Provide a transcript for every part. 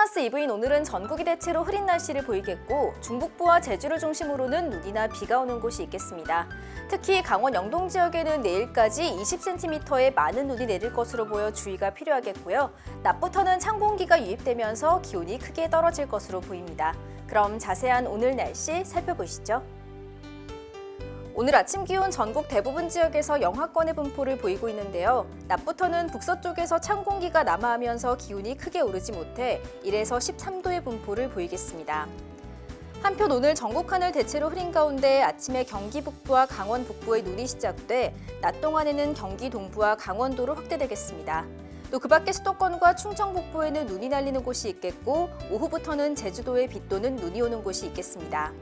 크리스마스 이브인 오늘은 전국이 대체로 흐린 날씨를 보이겠고 중북부와 제주를 중심으로는 눈이나 비가 오는 곳이 있겠습니다. 특히 강원 영동 지역에는 내일까지 20cm의 많은 눈이 내릴 것으로 보여 주의가 필요하겠고요. 낮부터는 찬 공기가 유입되면서 기온이 크게 떨어질 것으로 보입니다. 그럼 자세한 오늘 날씨 살펴보시죠. 오늘 아침 기온 전국 대부분 지역에서 영하권의 분포를 보이고 있는데요. 낮부터는 북서쪽에서 찬 공기가 남하하면서 기온이 크게 오르지 못해 1에서 13도의 분포를 보이겠습니다. 한편 오늘 전국 하늘 대체로 흐린 가운데 아침에 경기 북부와 강원 북부에 눈이 시작돼 낮 동안에는 경기 동부와 강원도로 확대되겠습니다. 또 그 밖에 수도권과 충청 북부에는 눈이 날리는 곳이 있겠고 오후부터는 제주도에 빗 또는 눈이 오는 곳이 있겠습니다.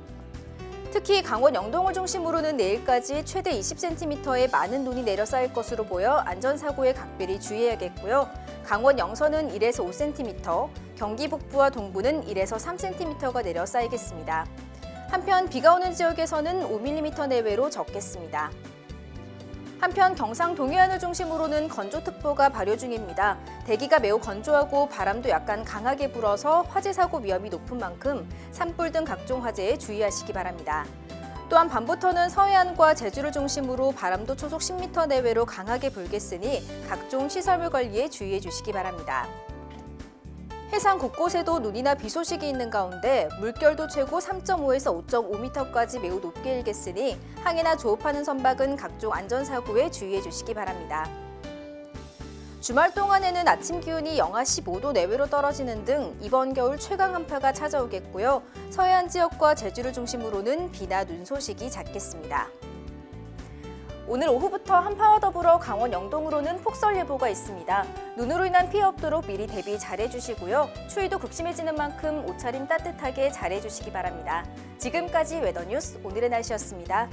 특히 강원 영동을 중심으로는 내일까지 최대 20cm의 많은 눈이 내려 쌓일 것으로 보여 안전사고에 각별히 주의해야겠고요. 강원 영서는 1에서 5cm, 경기 북부와 동부는 1에서 3cm가 내려 쌓이겠습니다. 한편 비가 오는 지역에서는 5mm 내외로 적겠습니다. 한편 경상 동해안을 중심으로는 건조특보가 발효 중입니다. 대기가 매우 건조하고 바람도 약간 강하게 불어서 화재 사고 위험이 높은 만큼 산불 등 각종 화재에 주의하시기 바랍니다. 또한 밤부터는 서해안과 제주를 중심으로 바람도 초속 10m 내외로 강하게 불겠으니 각종 시설물 관리에 주의해 주시기 바랍니다. 해상 곳곳에도 눈이나 비 소식이 있는 가운데 물결도 최고 3.5에서 5.5m까지 매우 높게 일겠으니 항해나 조업하는 선박은 각종 안전사고에 주의해 주시기 바랍니다. 주말 동안에는 아침 기온이 영하 15도 내외로 떨어지는 등 이번 겨울 최강 한파가 찾아오겠고요. 서해안 지역과 제주를 중심으로는 비나 눈 소식이 잦겠습니다. 오늘 오후부터 한파와 더불어 강원 영동으로는 폭설 예보가 있습니다. 눈으로 인한 피해 없도록 미리 대비 잘해주시고요. 추위도 극심해지는 만큼 옷차림 따뜻하게 잘해주시기 바랍니다. 지금까지 웨더뉴스 오늘의 날씨였습니다.